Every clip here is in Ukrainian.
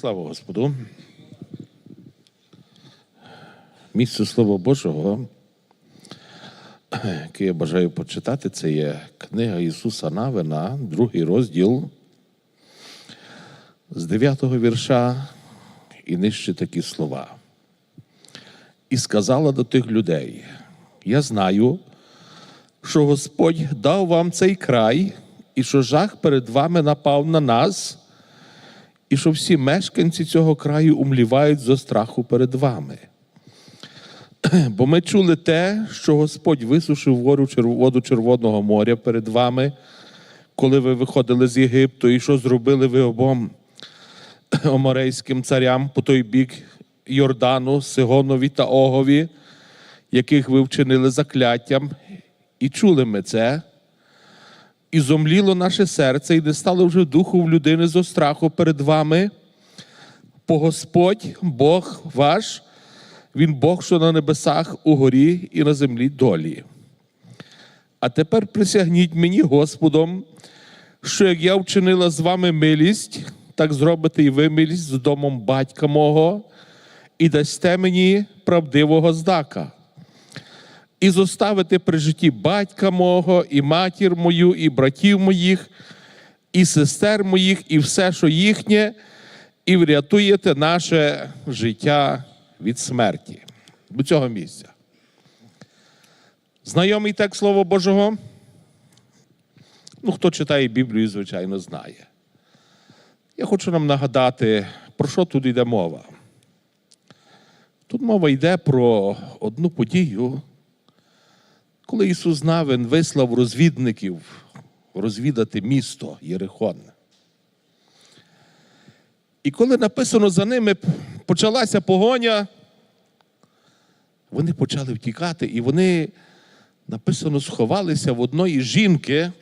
Слава Господу. Місце Слова Божого, яке я бажаю почитати, це є книга Ісуса Навина, другий розділ з 9-го вірша і нижче такі слова. І сказала до тих людей: Я знаю, що Господь дав вам цей край, і що жах перед вами напав на нас, і що всі мешканці цього краю умлівають зо страху перед вами. Бо ми чули те, що Господь висушив воду Червоного моря перед вами, коли ви виходили з Єгипту, і що зробили ви обом оморейським царям по той бік Йордану, Сигонові та Огові, яких ви вчинили закляттям, і чули ми це. І зомліло наше серце, і не стало вже духу в людини зо страху перед вами. Бо Господь, Бог ваш, Він Бог, що на небесах, угорі і на землі долі. А тепер присягніть мені, Господом, що як я вчинила з вами милість, так зробите і ви милість з домом батька мого, і дасте мені правдивого здака. І зоставите при житті батька мого, і матір мою, і братів моїх, і сестер моїх, і все, що їхнє, і врятуєте наше життя від смерті. До цього місця. Знайомий текст Слова Божого? Ну, хто читає Біблію, звичайно, знає. Я хочу нам нагадати, про що тут йде мова. Тут мова йде про одну подію, коли Ісус Навин вислав розвідників розвідати місто Єрихон. І коли написано за ними почалася погоня, вони почали втікати, і вони, написано, сховалися в одної жінки,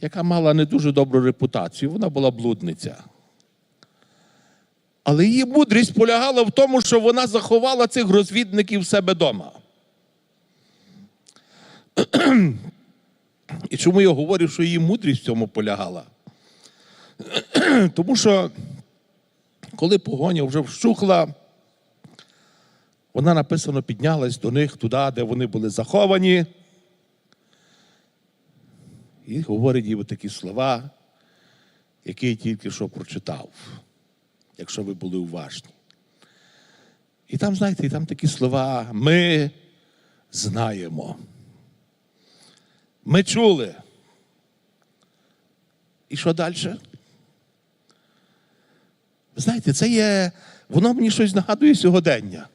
яка мала не дуже добру репутацію, вона була блудниця. Але її мудрість полягала в тому, що вона заховала цих розвідників в себе вдома. І чому я говорю, що її мудрість в цьому полягала? Тому що, коли погоня вже вщухла, вона написано піднялась до них туди, де вони були заховані. І говорить їй такі слова, які я тільки що прочитав, якщо ви були уважні. І там, знаєте, і там такі слова ми знаємо. Ми чули. І що далі? Знаєте, це є, воно мені щось нагадує сьогодення.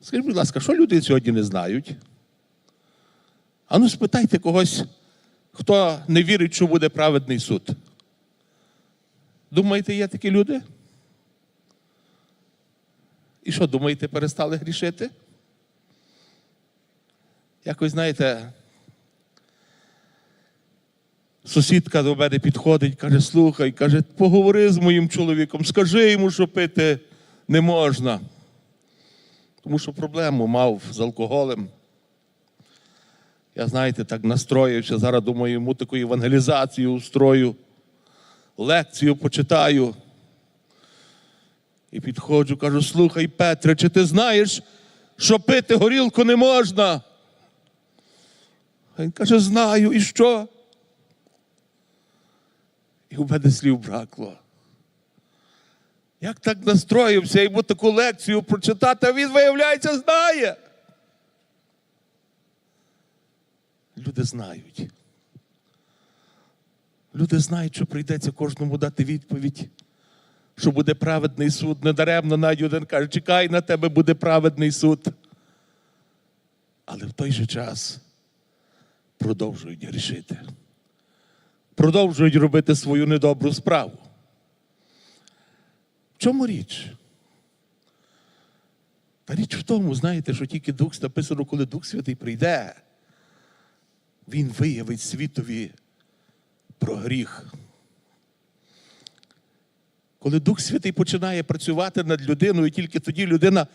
Скажіть, будь ласка, що люди сьогодні не знають? А ну спитайте когось, хто не вірить, що буде праведний суд. Думаєте, є такі люди? І що, думаєте, перестали грішити? Якось, знаєте, сусідка до мене підходить, каже, слухай, каже, поговори з моїм чоловіком, скажи йому, що пити не можна. Тому що проблему мав з алкоголем. Я, знаєте, так настроївся. Зараз думаю, йому таку евангелізацію устрою, лекцію почитаю. І підходжу, кажу: слухай, Петре, чи ти знаєш, що пити горілку не можна? Він каже, знаю, і що? І у мене слів бракло. Як так настроївся йому таку лекцію прочитати, а він, виявляється, знає. Люди знають. Люди знають, що прийдеться кожному дати відповідь, що буде праведний суд. Недаремно навіть один каже, чекай на тебе буде праведний суд. Але в той же час продовжують грішити. Продовжують робити свою недобру справу. В чому річ? Та річ в тому, знаєте, що тільки Дух написано, коли Дух Святий прийде, Він виявить світові про гріх. Коли Дух Святий починає працювати над людиною, тільки тоді людина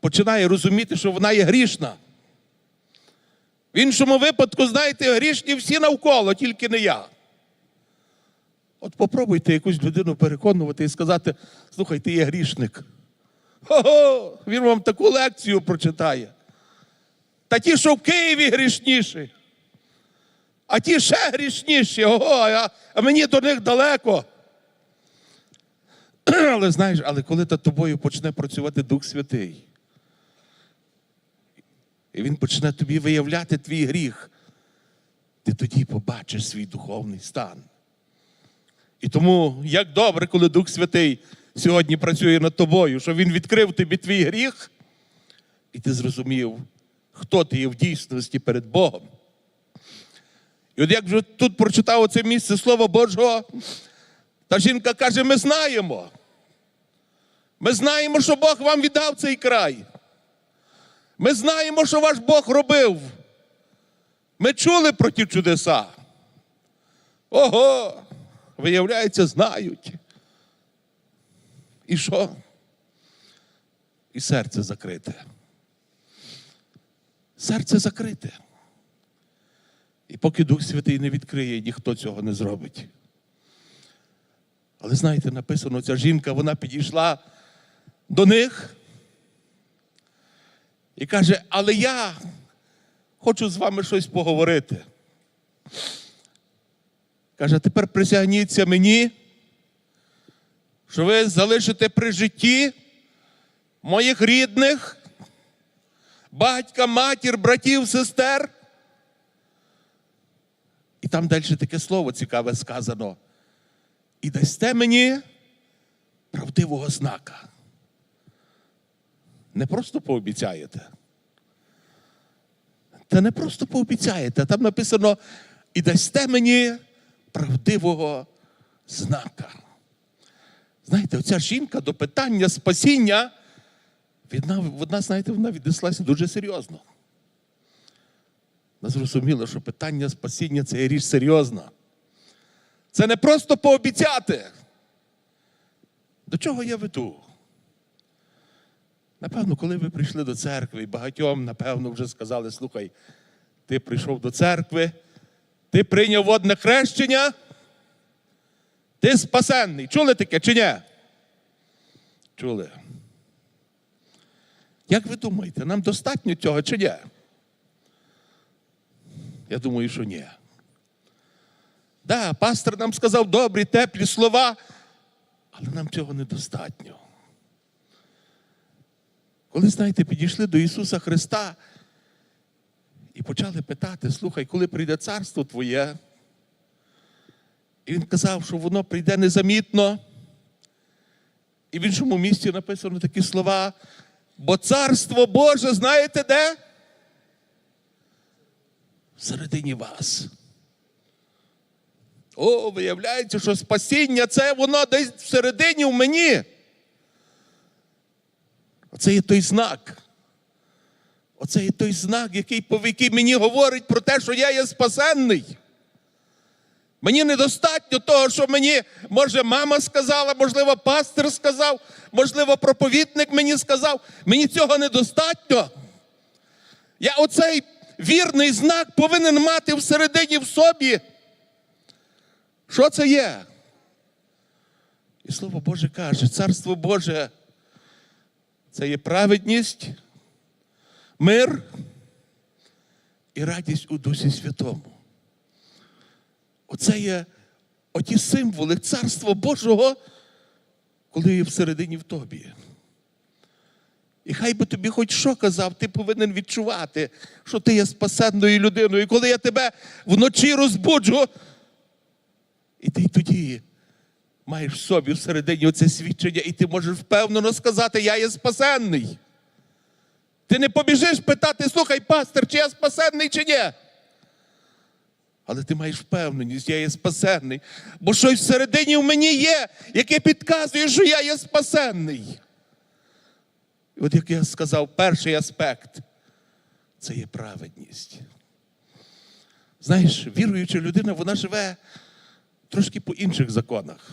починає розуміти, що вона є грішна. В іншому випадку, знаєте, грішні всі навколо, тільки не я. От попробуйте якусь людину переконувати і сказати: слухай, ти є грішник. Ого, він вам таку лекцію прочитає. Та ті, що в Києві грішніші, а ті ще грішніші, ого, а, а мені до них далеко. Але знаєш, але коли над тобою почне працювати Дух Святий, і він почне тобі виявляти твій гріх, ти тоді побачиш свій духовний стан. І тому як добре, коли Дух Святий сьогодні працює над тобою, що Він відкрив тобі твій гріх, і ти зрозумів, хто ти є в дійсності перед Богом. І от як вже тут прочитав оце місце Слова Божого, та жінка каже: ми знаємо. Ми знаємо, що Бог вам віддав цей край. Ми знаємо, що ваш Бог робив. Ми чули про ті чудеса. Ого! Виявляється, знають. І що? І серце закрите. Серце закрите. І поки Дух Святий не відкриє, ніхто цього не зробить. Але знаєте, написано, ця жінка, вона підійшла до них і каже: Але я хочу з вами щось поговорити. Каже, тепер присягніться мені, що ви залишите при житті моїх рідних, батька, матір, братів, сестер. І там далі таке слово цікаве сказано. І дасте мені правдивого знака. Не просто пообіцяєте. Та не просто пообіцяєте. Там написано: і дасте мені правдивого знака. Знаєте, оця жінка до питання спасіння, вона, знаєте, вона віднеслася дуже серйозно. Вона зрозуміла, що питання спасіння це є річ серйозна. Це не просто пообіцяти. До чого я веду? Напевно, коли ви прийшли до церкви, багатьом, напевно, вже сказали: слухай, ти прийшов до церкви, ти прийняв водне хрещення, ти спасенний. Чули таке чи ні? Чули. Як ви думаєте, нам достатньо цього чи ні? Я думаю, що ні. Да, пастор нам сказав добрі, теплі слова, але нам цього недостатньо. Коли, знаєте, підійшли до Ісуса Христа і почали питати, слухай, коли прийде царство Твоє? І Він казав, що воно прийде незамітно. І в іншому місці написано такі слова, бо царство Боже, знаєте де? Всередині вас. О, виявляється, що спасіння це воно десь всередині в мені. Оце є той знак. Оце є той знак, який, який мені говорить про те, що я є спасенний. Мені недостатньо того, що мені, може, мама сказала, можливо, пастор сказав, можливо, проповідник мені сказав. Мені цього недостатньо. Я оцей вірний знак повинен мати всередині в собі. Що це є? І слово Боже каже, царство Боже це є праведність, мир і радість у Дусі Святому. Оце є оті символи Царства Божого, коли є всередині в тобі. І хай би тобі хоч що казав, ти повинен відчувати, що ти є спасенною людиною. І коли я тебе вночі розбуджу, і ти тоді маєш в собі всередині оце свідчення, і ти можеш впевнено сказати, я є спасенний. Ти не побіжиш питати, слухай, пастор, чи я спасенний, чи ні. Але ти маєш впевненість, я є спасенний. Бо щось всередині в мені є, яке підказує, що я є спасенний. І от як я сказав, перший аспект це є праведність. Знаєш, віруюча людина, вона живе трошки по інших законах.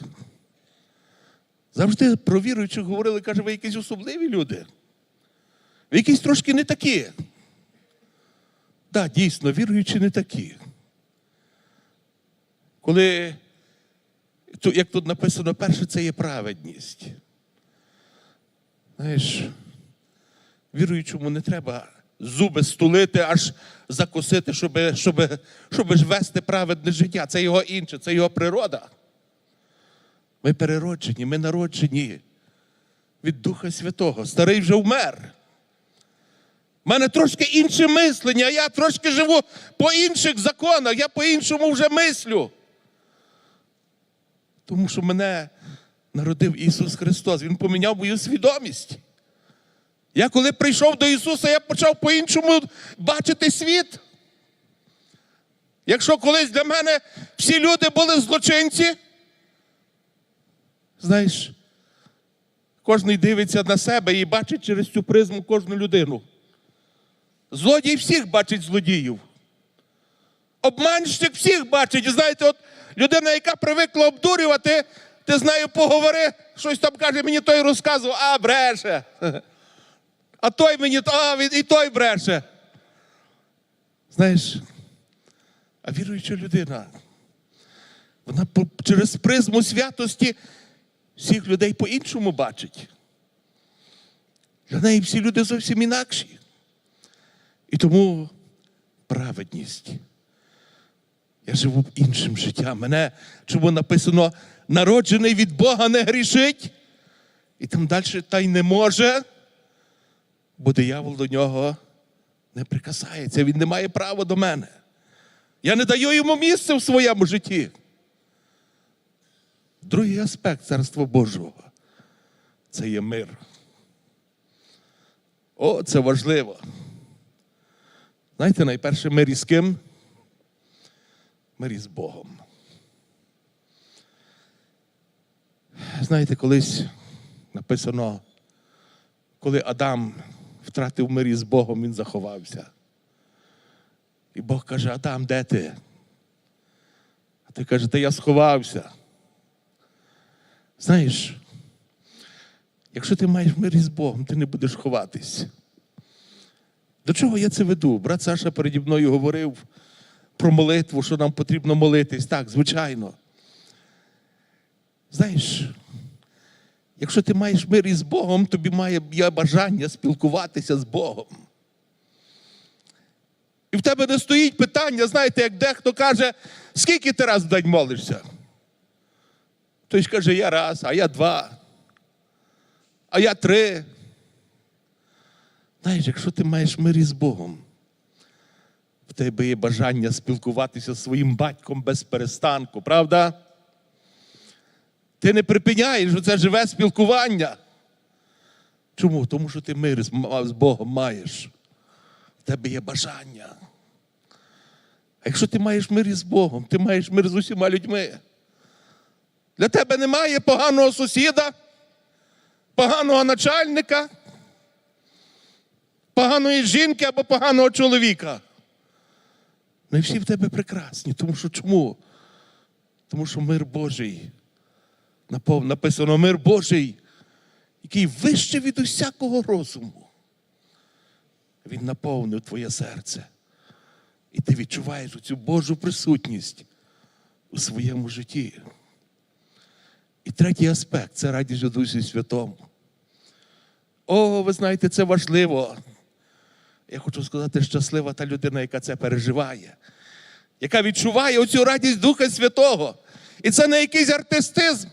Завжди про віруючих говорили, каже, ви якісь особливі люди. Ви якісь трошки не такі. Так, да, дійсно, віруючі не такі. Коли Як тут написано, перше це є праведність. Знаєш, віруючому не треба зуби стулити, аж закусити, щоб, щоб, щоб вести праведне життя. Це його інше, це його природа. Ми перероджені, ми народжені від Духа Святого. Старий вже вмер. У мене трошки інше мислення, я трошки живу по інших законах, я по-іншому вже мислю. Тому що мене народив Ісус Христос. Він поміняв мою свідомість. Я коли прийшов до Ісуса, я почав по-іншому бачити світ. Якщо колись для мене всі люди були злочинці, знаєш, кожен дивиться на себе і бачить через цю призму кожну людину. Злодій всіх бачить злодіїв. Обманщик всіх бачить. Знаєте, от людина, яка привикла обдурювати, ти з нею поговори, щось там каже, мені той розказував, а бреше. А той мені, а і той бреше. Знаєш, а віруюча людина, вона через призму святості всіх людей по-іншому бачить. Для неї всі люди зовсім інакші. І тому праведність. Я живу іншим життям. Мене чому написано, народжений від Бога не грішить. І там далі та й не може, бо диявол до нього не прикасається. Він не має права до мене. Я не даю йому місця в своєму житті. Другий аспект Царства Божого це є мир. О, це важливо. Знаєте, найперше мир із ким? Мир із Богом. Знаєте, колись написано, коли Адам втратив мир із Богом, він заховався. І Бог каже: Адам, де ти? А ти каже, та я сховався. Знаєш, якщо ти маєш мир із Богом, ти не будеш ховатись. До чого я це веду? Брат Саша переді мною говорив про молитву, що нам потрібно молитись. Так, звичайно. Знаєш, якщо ти маєш мир із Богом, тобі має є бажання спілкуватися з Богом. І в тебе не стоїть питання, знаєте, як дехто каже, скільки ти раз в день молишся? Хтось каже, я раз, а я два, а я три. Знаєш, якщо ти маєш мир із Богом, в тебе є бажання спілкуватися зі своїм батьком без перестанку, правда? Ти не припиняєш це живе спілкування. Чому? Тому що ти мир з Богом маєш. В тебе є бажання. А якщо ти маєш мир із Богом, ти маєш мир з усіма людьми. Для тебе немає поганого сусіда, поганого начальника, поганої жінки або поганого чоловіка. Ну всі в тебе прекрасні. Тому що чому? Тому що мир Божий. Написано мир Божий, який вище від усякого розуму. Він наповнив твоє серце. І ти відчуваєш цю Божу присутність у своєму житті. І третій аспект це радість у Дусі Святому. О, ви знаєте, це важливо. Я хочу сказати, щаслива та людина, яка це переживає, яка відчуває оцю радість Духа Святого. І це не якийсь артистизм,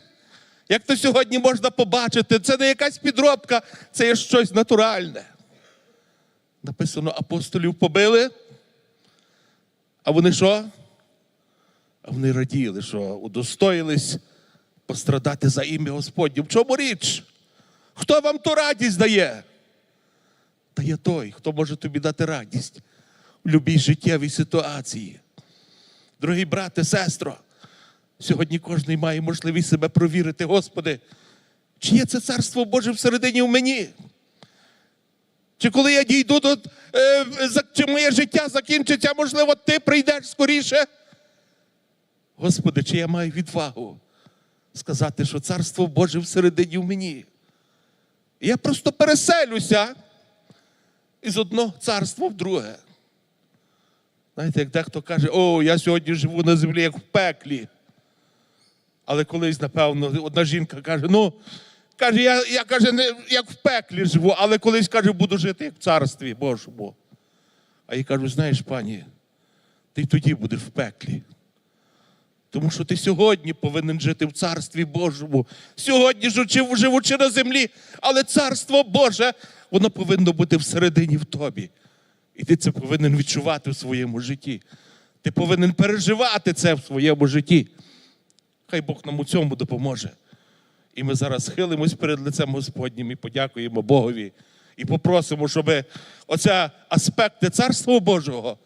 як то сьогодні можна побачити. Це не якась підробка, це є щось натуральне. Написано, апостолів побили. А вони що? А вони раділи, що удостоїлись пострадати за ім'я Господнє. В чому річ? Хто вам ту радість дає? Та є той, хто може тобі дати радість у любій життєвій ситуації. Дорогі брате, сестро, сьогодні кожен має можливість себе провірити, Господи, чи є це царство Боже всередині в мені? Чи коли я дійду до е, чи моє життя закінчиться, можливо, ти прийдеш скоріше? Господи, чи я маю відвагу сказати, що царство Боже всередині в мені? Я просто переселюся із одного царства в друге. Знаєте, як дехто каже, о, я сьогодні живу на землі, як в пеклі. Але колись, напевно, одна жінка каже: ну, каже, я, я каже, не як в пеклі живу, але колись каже, буду жити як в царстві Божому. А я кажу, знаєш, пані, ти тоді будеш в пеклі. Тому що ти сьогодні повинен жити в царстві Божому. Сьогодні живучи на землі, але царство Боже, воно повинно бути всередині в тобі. І ти це повинен відчувати в своєму житті. Ти повинен переживати це в своєму житті. Хай Бог нам у цьому допоможе. І ми зараз схилимось перед лицем Господнім і подякуємо Богові. І попросимо, щоб оця аспекти Царства Божого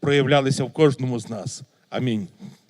проявлялися в кожному з нас. Амінь.